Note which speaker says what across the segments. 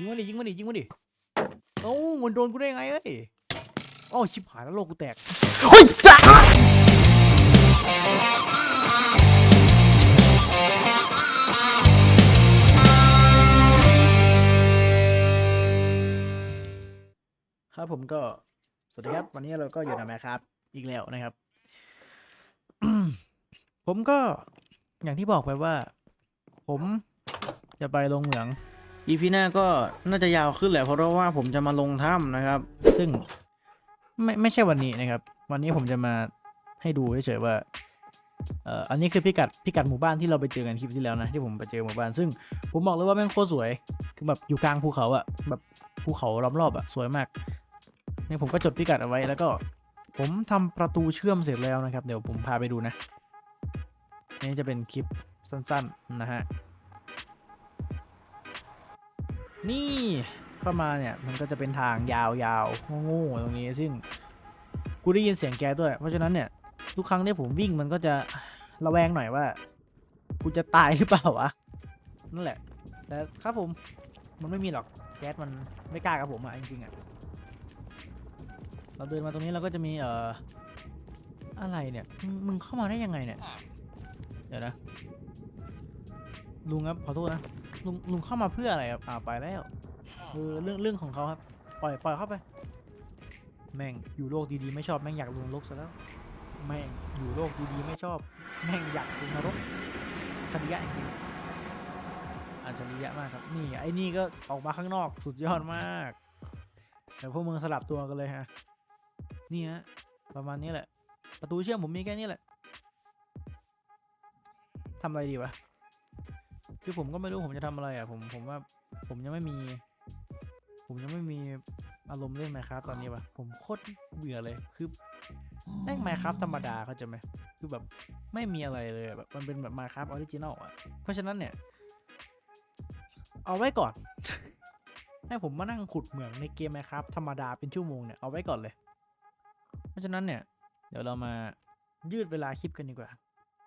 Speaker 1: ยิงมันดิยิงมันดิยิงมันดิเอ้ามันโดนกูได้ไงเอ้ยอ้าวชิบหายแล้วโลกกูแตก
Speaker 2: เฮ้ยจ้า
Speaker 1: ครับผมก็สวัสดีครับ วันนี้เราก็อยู่ในแมครับ อีกแล้วนะครับ ผมก็อย่างที่บอกไปว่า ผมจะไปลงเหมือง อีพีหน้าก็น่าจะยาวขึ้นแหละเพราะว่าผมจะมาลงถ้ำนะครับ ซึ่งไม่ไม่ใช่วันนี้นะครับ วันนี้ผมจะมาให้ดูเฉยๆว่าเอ่ออันนี้คือพิกัดพิกัดหมู่บ้านที่เราไปเจอกันคลิปที่แล้วนะที่ผมไปเจอหมู่บ้าน ซึ่งผมบอกเลยว่าแม่งโคตรสวยคือแบบอยู่กลางภูเขาอะแบบภูเขาล้อมรอบอะสวยมากเนี่ยผมก็จดพิกัดเอาไว้แล้วก็ ผมทำประตูเชื่อมเสร็จแล้วนะครับ เดี๋ยวผมพาไปดูนะนี่จะเป็นคลิปสั้น ๆนะฮะ นี่เข้ามาเนี่ยมันก็จะเป็นทางยาวๆโง่ๆตรงนี้ซึ่งกูได้ยินเสียงแกด้วย เพราะฉะนั้นเนี่ยทุกครั้งที่ผมวิ่งมันก็จะระแวงหน่อยว่ากูจะตายหรือเปล่าวะนั่นแหละ แต่ครับผมมันไม่มีหรอกแก๊สมันไม่กล้ากับผมอะจริงๆอะเราเดินมาตรงนี้เราก็จะมีเอ่ออะไรเนี่ยมึงมึงเข้ามาได้ยังไงเนี่ยเดี๋ยวนะลุงครับขอโทษนะ ลุงลุงเข้ามาเพื่ออะไรครับอ่าไปแล้วเออเรื่องเรื่องของเขาครับ ปล่อยปล่อยเข้าไป แม่งอยู่โลกดีๆไม่ชอบแม่งอยากลงนรกซะแล้ว แม่งอยู่โลกดีๆไม่ชอบ แม่งอยากลงนรกทันยะจริงๆอัจฉริยะมากครับ นี่ไอ้นี่ก็ออกมาข้างนอกสุดยอดมากเดี๋ยวพวกมึงสลับตัวกันเลยฮะ นี่ฮะประมาณนี้แหละ ประตูเชื่อมผมมีแค่นี้แหละทำอะไรดีวะ คือผมก็ไม่รู้ผมจะทำอะไรอะผมผมว่าผมยังไม่มี ผมยังไม่มีอารมณ์เล่นไมครับตอนนี้วะผมโคตรเบื่อเลยคือแม่งไมครับธรรมดาเขาใจไหมคือแบบไม่มีอะไรเลยแบบมันเป็นแบบไมครับออริจินอลอะเพราะฉะนั้นเนี่ย เอาไว้ก่อน ให้ผมมานั่งขุดเหมืองในเกมไมครับธรรมดาเป็นชั่วโมงเนี่ยเอาไว้ก่อนเลย เพราะฉะนั้นเนี่ย เดี๋ยวเรามายืดเวลาคลิปกันดีกว่า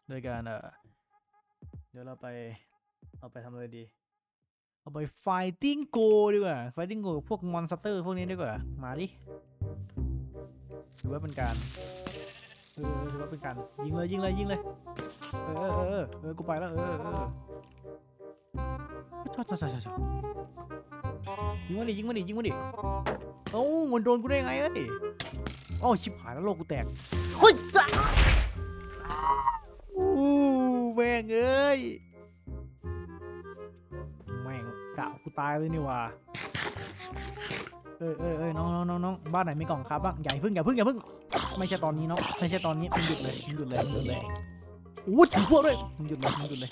Speaker 1: โดยการเออเดี๋ยวเราไป เอาไปทำอะไรดี เอาไป fighting go ดีกว่า fighting go กับพวกมอนสเตอร์พวกนี้ดีกว่า มาดิถือว่าเป็นการเออถือว่าเป็นการยิงเลยยิงเลยยิงเลย เออเออเออเออกูไปแล้วเออเออเออชอชอชอชอชอยิงมันดิยิงมันดิยิงมันดิเอ้ามันโดนกูได้ไงเอ้ยอ้าวชิบหายแล้วโลกกูแตก
Speaker 2: เฮ้ยจ้า
Speaker 1: อู้แม่งเอ้ย ตายเลยนี่ว่าเออเออเออน้องน้องน้องน้องบ้านไหนมีกล่องครับบ้างอย่าพิ่งอย่าพิ่งอย่าพิ่ง ไม่ใช่ตอนนี้เนาะไม่ใช่ตอนนี้มึงหยุดเลยมึงหยุดเลยมึงหยุดเลยอู้ถือพวกด้วยมึงหยุดเลยมึงหยุดเลย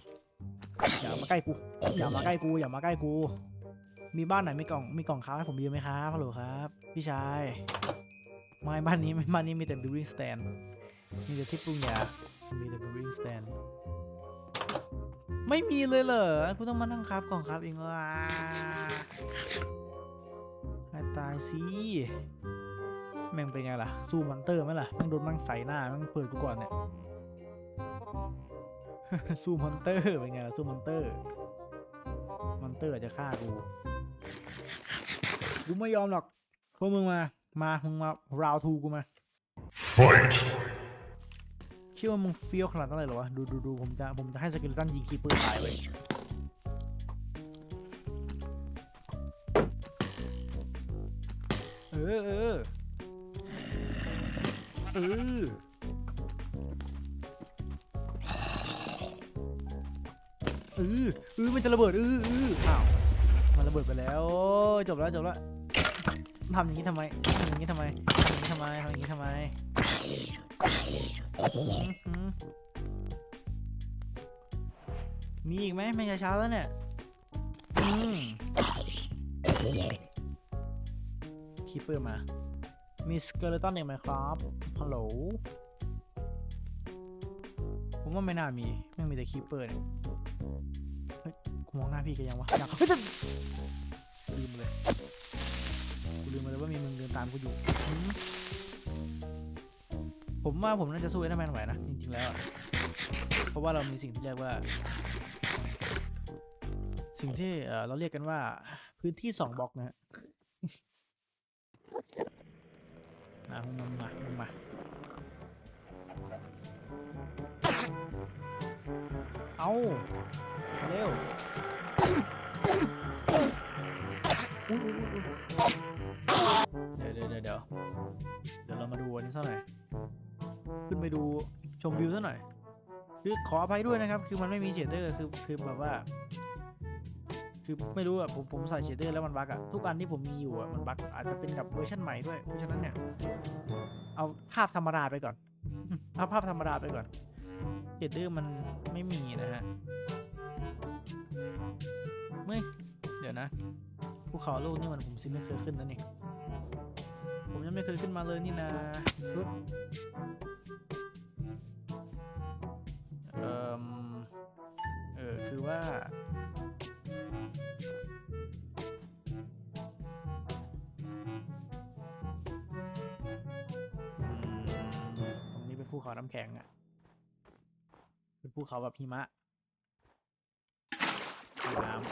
Speaker 1: อย่ามาใกล้กูอย่ามาใกล้กูอย่ามาใกล้กู มีบ้านไหนมีกล่องมีกล่องค้าให้ผมยืมไหมครับฮัลโหลครับพี่ชายไม่บ้านนี้บ้านนี้มีแต่ building stand มีแต่ที่ปรุงยามีแต่ building stand ไม่มีเลยเหรอกูต้องมานั่งครับกล่องครับเองว่ะให้ตายสิแม่งเป็นไงล่ะ สู้มอนเตอร์ไหมล่ะแม่งโดนมั่งใส่หน้าแม่งเปิดกูก่อนเนี่ยสู้มอนเตอร์เป็นไงล่ะสู้มอนเตอร์ มอนเตอร์จจะฆ่ากู กูไม่ยอมหรอกพวกมึงมา มา มึงมาราวทูกูมา
Speaker 3: Fight!
Speaker 1: คิดว่ามึงเฟี้ยวขนาดนั้นเลยเหรอวะ ดูดูดูผมจะผมจะให้สกิลตันยิงคีเปอร์ตายเลยเออเออเออเออเออมันจะระเบิดเออเอออ้าวมันระเบิดไปแล้วจบแล้วจบแล้ว ทำอย่างนี้ทำไมทำอย่างนี้ทำไมทำอย่างนี้ทำไมทำอย่างนี้ทำไมหือมีอีกไหมไม่เช้าแล้วเนี่ยอืมคีเปอร์มา มีสเกเลตันอีกไหมครับฮัลโหลผมว่าไม่น่ามีไม่มีแต่คีเปอร์เนี่ยเฮ้ยกูมองหน้าพี่กันยังวะอยากเฮ้ยลืมเลย ลืมไปเลยว่ามีมึงเดินตามกูอยู่ ผมว่าผมน่าจะสู้เอเดอร์แมนไหวนะ จริง ๆ แล้ว เพราะว่าเรามีสิ่งที่เรียกว่า สิ่งที่เอ่อเราเรียกกันว่าพื้นที่สองบล็อกนะฮะมามึงมามึงมาเอา วิวสักหน่อย คือขออภัยด้วยนะครับ คือมันไม่มีเชดเดอร์คือคือแบบว่า คือไม่รู้อะผมผมใส่เชดเดอร์แล้วมันบั๊กอะทุกอันที่ผมมีอยู่อะมันบั๊กอาจจะเป็นกับเวอร์ชันใหม่ด้วย เพราะฉะนั้นเนี่ย เอาภาพธรรมดาไปก่อนเอาภาพธรรมดาไปก่อนเชดเดอร์มันไม่มีนะฮะไม่เดี๋ยวนะภูเขาลูกนี่มันผมซิไม่เคยขึ้นนะนี่ผมยังไม่เคยขึ้นมาเลยนี่นะ คือว่า ตรงนี้เป็นภูเขาน้ำแข็งอะเป็นภูเขาแบบหิมะมีน้ำ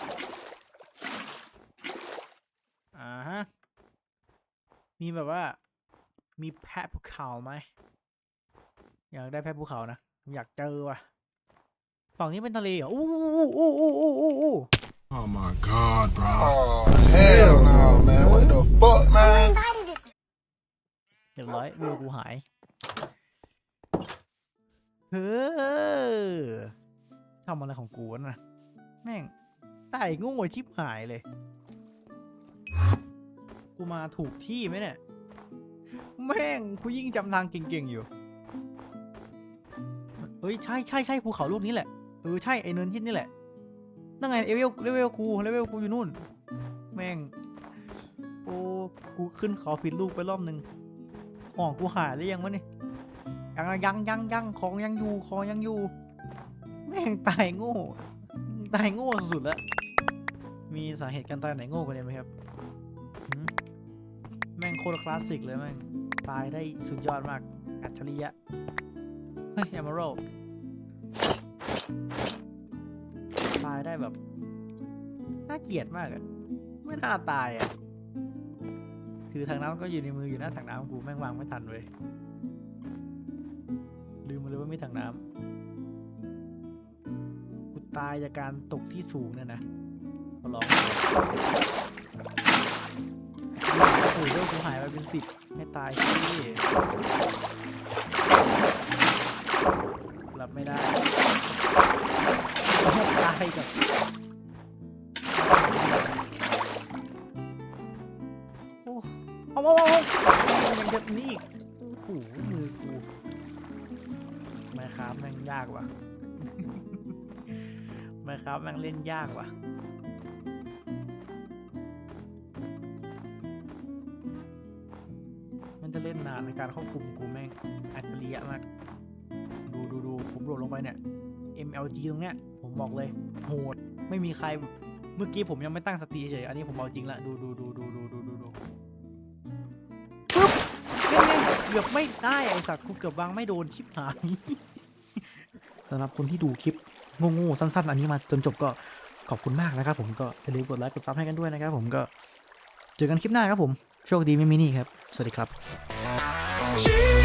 Speaker 1: อ่าฮะ มีแบบว่า มีแพะภูเขาไหม อยากได้แพะภูเขานะ อยากเจอว่ะ ฝั่งนี้เป็นทะเลเหรออู้อู้อู้อู้อู้อู้อู้
Speaker 3: Oh my god, bro.
Speaker 4: Oh hell no, man! What the fuck, man?
Speaker 1: เรียบร้อยวิวกูหายเฮ้อทำอะไรของกูวะนะแม่งไต่งูงชิบหายเลย กูมาถูกที่ไหมเนี่ย แม่งกูยิ่งจำทางเก่งๆอยู่ เฮ้ย ใช่ใช่ใช่ภูเขาลูกนี้แหละเออใช่ไอเนินที่นี่แหละ นั่นไงเลเวลเลเวลกูเลเวลกูอยู่นู่น แม่ง โอ้กูขึ้นเขาผิดลูกไปรอบนึงของกูหายหรือยังวะนี่ยังยังยังยังของยังอยู่ของยังอยู่ แม่งตายโง่ ตายโง่สุดแล้ว มีสาเหตุการตายไหนโง่กว่านี้ไหมครับแม่งโคตรคลาสสิกเลยแม่ง ตายได้สุดยอดมาก อัจฉริยะ เฮ้ย e อม r ร l ตายได้แบบน่าเกลียดมากอะไม่น่าตายอะถือถังน้ำก็อยู่ในมืออยู่หน้าถังน้ำกูแม่งวางไม่ทันเว้ยลืมไปเลยว่ามีถังน้ำกูตายจากการตกที่สูงเนี่ยนะขอร้องโอ้ยเลือดกูหายไปเป็นสิบไม่ตายสิ รับไม่ได้ตายกับโอ้เอาเอาเอายังจะนี่อีกโอ้โหมือกูไม่ครับแม่งยากว่ะไม่ครับแม่งเล่นยากว่ะมันจะเล่นนานในการควบคุมกูแม่งอัจฉริยะมาก ดูดูผมโดดลงไปเนี่ย MLG ตรงเนี้ยผมบอกเลยโหดไม่มีใครเมื่อกี้ผมยังไม่ตั้งสติเฉยอันนี้ผมเอาจริงละดูดูดูดูดูดูดูดูปึ๊บยังไงเกือบไม่ได้ไอสัตว์กูเกือบวางไม่โดนชิบหายสำหรับคนที่ดูคลิปโง่ๆสั้น ๆ อันนี้มาจนจบก็ขอบคุณมากนะครับผมก็อย่าลืมกดไลค์กดซับให้กันด้วยนะครับผมก็เจอกันคลิปหน้าครับผม โชคดีไม่มีนี่ครับ สวัสดีครับ
Speaker 4: She